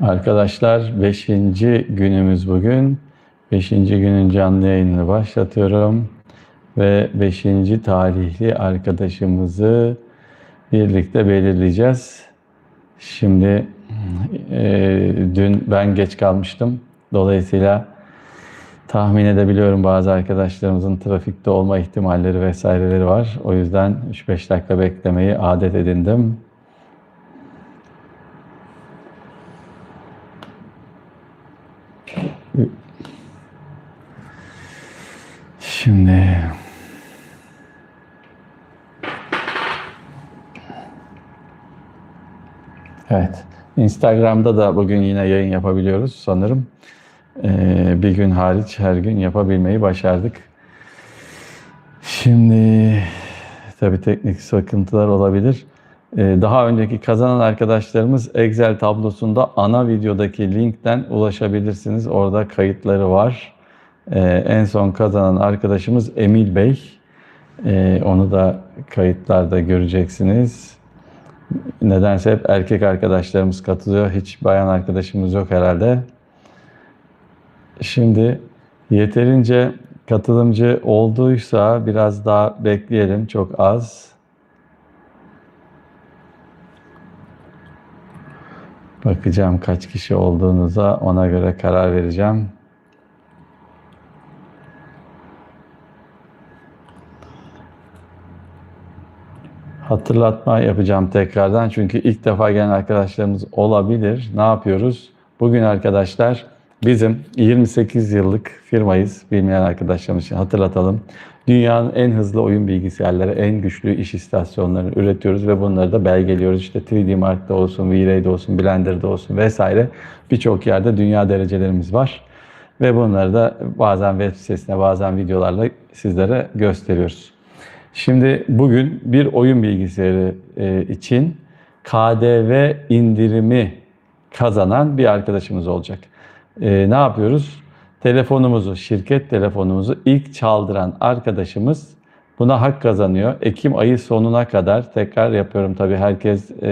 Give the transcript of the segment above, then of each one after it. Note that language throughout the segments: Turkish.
Arkadaşlar 5. günümüz bugün. 5. günün canlı yayınını başlatıyorum. Ve 5. talihli arkadaşımızı birlikte belirleyeceğiz. Şimdi e, dün ben geç kalmıştım. Dolayısıyla tahmin edebiliyorum bazı arkadaşlarımızın trafikte olma ihtimalleri vesaireleri var. O yüzden 3-5 dakika beklemeyi adet edindim. Şimdi Evet. Instagram'da da bugün yine yayın yapabiliyoruz sanırım. Ee, bir gün hariç her gün yapabilmeyi başardık. Şimdi tabii teknik sıkıntılar olabilir. Ee, daha önceki kazanan arkadaşlarımız Excel tablosunda ana videodaki linkten ulaşabilirsiniz. Orada kayıtları var. Ee, en son kazanan arkadaşımız Emil Bey. Ee, onu da kayıtlarda göreceksiniz. Nedense hep erkek arkadaşlarımız katılıyor. Hiç bayan arkadaşımız yok herhalde. Şimdi yeterince katılımcı olduysa biraz daha bekleyelim. Çok az. Bakacağım kaç kişi olduğunuza ona göre karar vereceğim. Hatırlatma yapacağım tekrardan çünkü ilk defa gelen arkadaşlarımız olabilir. Ne yapıyoruz? Bugün arkadaşlar bizim 28 yıllık firmayız. Bilmeyen arkadaşlarımız için hatırlatalım. Dünyanın en hızlı oyun bilgisayarları, en güçlü iş istasyonlarını üretiyoruz ve bunları da belgeliyoruz. İşte 3D Mark'ta olsun, V-Ray'de olsun, Blender'da olsun vesaire birçok yerde dünya derecelerimiz var. Ve bunları da bazen web sitesine, bazen videolarla sizlere gösteriyoruz. Şimdi bugün bir oyun bilgisayarı e, için KDV indirimi kazanan bir arkadaşımız olacak. E, ne yapıyoruz? Telefonumuzu, şirket telefonumuzu ilk çaldıran arkadaşımız buna hak kazanıyor. Ekim ayı sonuna kadar tekrar yapıyorum. Tabii herkes e,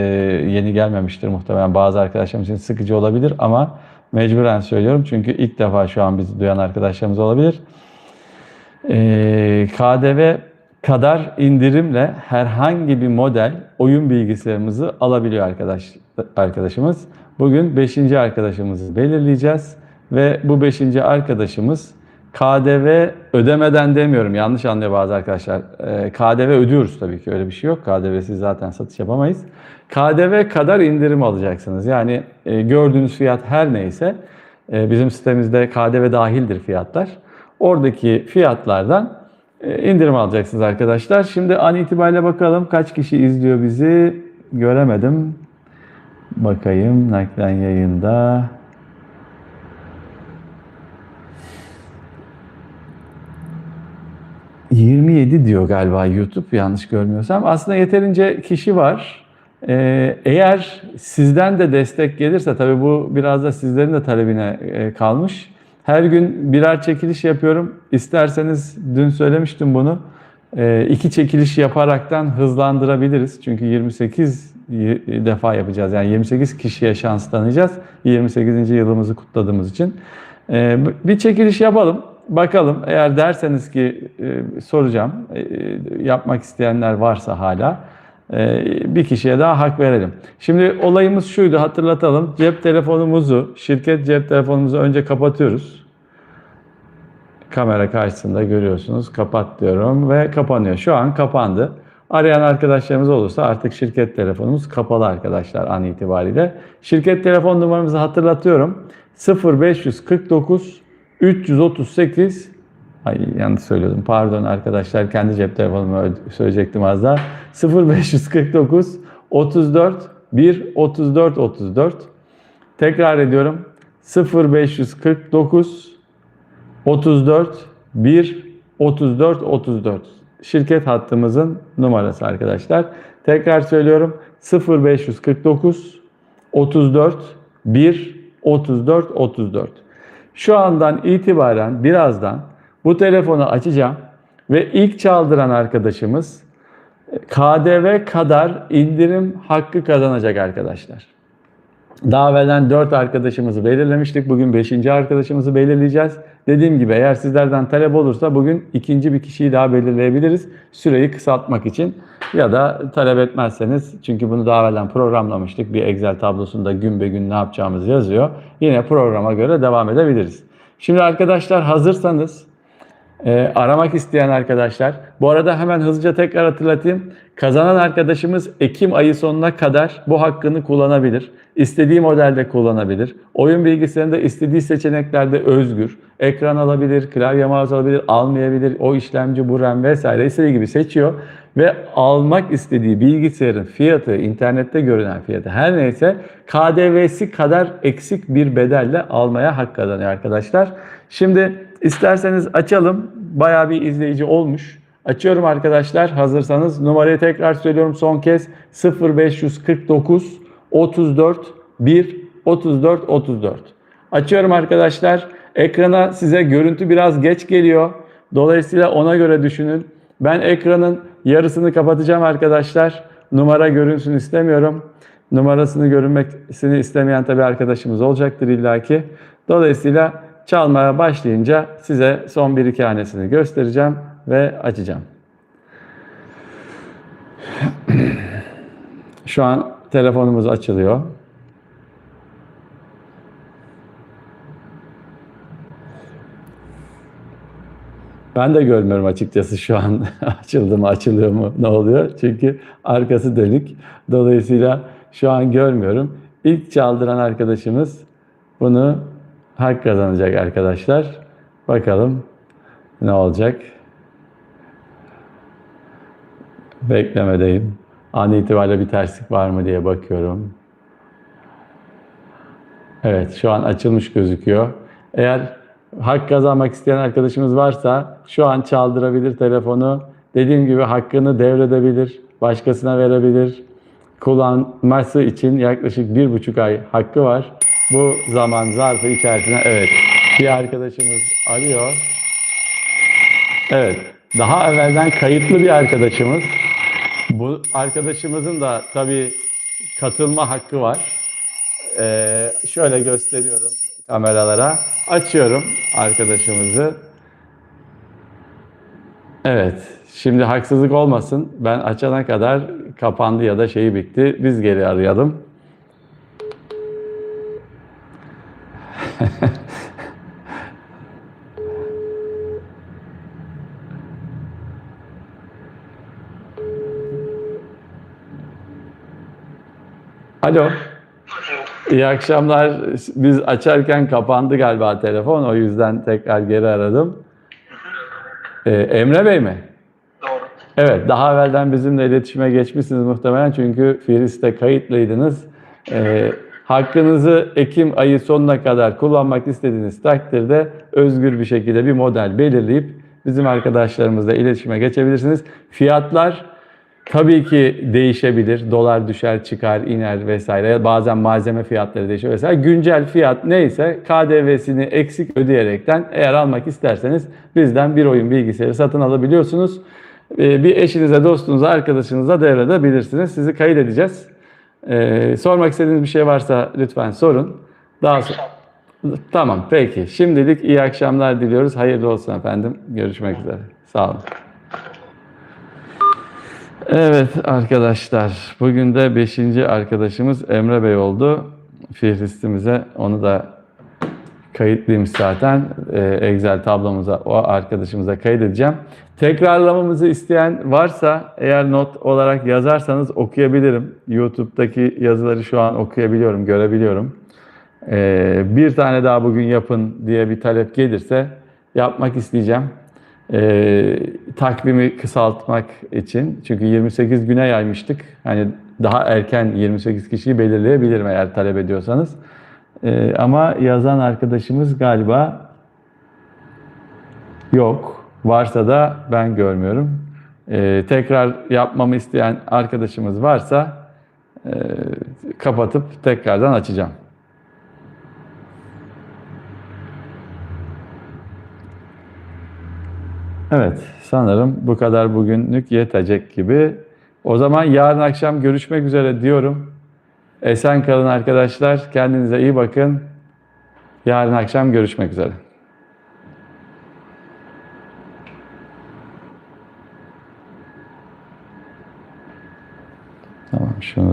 yeni gelmemiştir muhtemelen. Bazı arkadaşlarımız için sıkıcı olabilir ama mecburen söylüyorum. Çünkü ilk defa şu an bizi duyan arkadaşlarımız olabilir. KDV kadar indirimle herhangi bir model oyun bilgisayarımızı alabiliyor arkadaş arkadaşımız. Bugün 5. arkadaşımızı belirleyeceğiz ve bu 5. arkadaşımız KDV ödemeden demiyorum. Yanlış anlıyor bazı arkadaşlar. Ee, KDV ödüyoruz tabii ki. Öyle bir şey yok. KDV'siz zaten satış yapamayız. KDV kadar indirim alacaksınız. Yani e, gördüğünüz fiyat her neyse e, bizim sitemizde KDV dahildir fiyatlar. Oradaki fiyatlardan indirim alacaksınız arkadaşlar. Şimdi an itibariyle bakalım kaç kişi izliyor bizi. Göremedim. Bakayım naklen yayında. ...27 diyor galiba YouTube yanlış görmüyorsam. Aslında yeterince kişi var. Ee, eğer sizden de destek gelirse tabii bu biraz da sizlerin de talebine e, kalmış. Her gün birer çekiliş yapıyorum. İsterseniz dün söylemiştim bunu. E, iki çekiliş yaparaktan hızlandırabiliriz. Çünkü 28 defa yapacağız. Yani 28 kişiye şans tanıyacağız. 28. yılımızı kutladığımız için. E, bir çekiliş yapalım. Bakalım eğer derseniz ki e, soracağım. E, yapmak isteyenler varsa hala bir kişiye daha hak verelim. Şimdi olayımız şuydu hatırlatalım. Cep telefonumuzu, şirket cep telefonumuzu önce kapatıyoruz. Kamera karşısında görüyorsunuz. Kapat diyorum ve kapanıyor. Şu an kapandı. Arayan arkadaşlarımız olursa artık şirket telefonumuz kapalı arkadaşlar an itibariyle. Şirket telefon numaramızı hatırlatıyorum. 0549 338 Ay yanlış söylüyordum. Pardon arkadaşlar. Kendi cep telefonumu söyleyecektim az daha. 0549 34 1 34 34. Tekrar ediyorum. 0549 34 1 34 34. Şirket hattımızın numarası arkadaşlar. Tekrar söylüyorum. 0549 34 1 34 34. Şu andan itibaren birazdan bu telefonu açacağım ve ilk çaldıran arkadaşımız KDV kadar indirim hakkı kazanacak arkadaşlar. Daha evvelden 4 arkadaşımızı belirlemiştik. Bugün 5. arkadaşımızı belirleyeceğiz. Dediğim gibi eğer sizlerden talep olursa bugün ikinci bir kişiyi daha belirleyebiliriz. Süreyi kısaltmak için. Ya da talep etmezseniz çünkü bunu daha evvelden programlamıştık. Bir Excel tablosunda gün be gün ne yapacağımız yazıyor. Yine programa göre devam edebiliriz. Şimdi arkadaşlar hazırsanız ee, aramak isteyen arkadaşlar. Bu arada hemen hızlıca tekrar hatırlatayım. Kazanan arkadaşımız Ekim ayı sonuna kadar bu hakkını kullanabilir. İstediği modelde kullanabilir. Oyun bilgisayarında istediği seçeneklerde özgür. Ekran alabilir, klavye mouse alabilir, almayabilir. O işlemci, bu RAM vesaire istediği gibi seçiyor. Ve almak istediği bilgisayarın fiyatı, internette görünen fiyatı her neyse KDV'si kadar eksik bir bedelle almaya hak kazanıyor arkadaşlar. Şimdi isterseniz açalım. Bayağı bir izleyici olmuş. Açıyorum arkadaşlar. Hazırsanız numarayı tekrar söylüyorum son kez 0549 34 1 34 34. Açıyorum arkadaşlar. Ekrana size görüntü biraz geç geliyor. Dolayısıyla ona göre düşünün. Ben ekranın yarısını kapatacağım arkadaşlar. Numara görünsün istemiyorum. Numarasını görünmesini istemeyen tabii arkadaşımız olacaktır illaki. Dolayısıyla çalmaya başlayınca size son bir iki göstereceğim ve açacağım. Şu an telefonumuz açılıyor. Ben de görmüyorum açıkçası şu an açıldı mı açılıyor mu ne oluyor. Çünkü arkası dönük. Dolayısıyla şu an görmüyorum. İlk çaldıran arkadaşımız bunu hak kazanacak arkadaşlar. Bakalım ne olacak. Beklemedeyim. An itibariyle bir terslik var mı diye bakıyorum. Evet şu an açılmış gözüküyor. Eğer hak kazanmak isteyen arkadaşımız varsa şu an çaldırabilir telefonu. Dediğim gibi hakkını devredebilir, başkasına verebilir. Kullanması için yaklaşık bir buçuk ay hakkı var. Bu zaman zarfı içerisinde evet bir arkadaşımız arıyor. Evet daha evvelden kayıtlı bir arkadaşımız. Bu arkadaşımızın da tabii katılma hakkı var. Ee, şöyle gösteriyorum kameralara. Açıyorum arkadaşımızı. Evet. Şimdi haksızlık olmasın. Ben açana kadar kapandı ya da şeyi bitti. Biz geri arayalım. Alo. İyi akşamlar. Biz açarken kapandı galiba telefon. O yüzden tekrar geri aradım. Ee, Emre Bey mi? Doğru. Evet, daha evvelden bizimle iletişime geçmişsiniz muhtemelen çünkü Firis'te kayıtlıydınız. Ee, hakkınızı Ekim ayı sonuna kadar kullanmak istediğiniz takdirde özgür bir şekilde bir model belirleyip bizim arkadaşlarımızla iletişime geçebilirsiniz. Fiyatlar tabii ki değişebilir. Dolar düşer, çıkar, iner vesaire. Bazen malzeme fiyatları değişiyor vesaire. Güncel fiyat neyse KDV'sini eksik ödeyerekten eğer almak isterseniz bizden bir oyun bilgisayarı satın alabiliyorsunuz. Ee, Bir eşinize, dostunuza, arkadaşınıza devredebilirsiniz. Sizi kaydedeceğiz. Ee, sormak istediğiniz bir şey varsa lütfen sorun. Daha sonra... Tamam peki. Şimdilik iyi akşamlar diliyoruz. Hayırlı olsun efendim. Görüşmek üzere. Sağ olun. Evet arkadaşlar. Bugün de 5. arkadaşımız Emre Bey oldu. Fihristimize onu da kayıtlıymış zaten. Ee, Excel tablomuza o arkadaşımıza kaydedeceğim. Tekrarlamamızı isteyen varsa eğer not olarak yazarsanız okuyabilirim. YouTube'daki yazıları şu an okuyabiliyorum, görebiliyorum. Ee, bir tane daha bugün yapın diye bir talep gelirse yapmak isteyeceğim. Ee, takvimi kısaltmak için. Çünkü 28 güne yaymıştık. Hani daha erken 28 kişiyi belirleyebilirim eğer talep ediyorsanız. Ee, ama yazan arkadaşımız galiba yok. Varsa da ben görmüyorum. Ee, tekrar yapmamı isteyen arkadaşımız varsa e, kapatıp tekrardan açacağım. Evet, sanırım bu kadar bugünlük yetecek gibi. O zaman yarın akşam görüşmek üzere diyorum. Esen kalın arkadaşlar. Kendinize iyi bakın. Yarın akşam görüşmek üzere. Tamam şunu da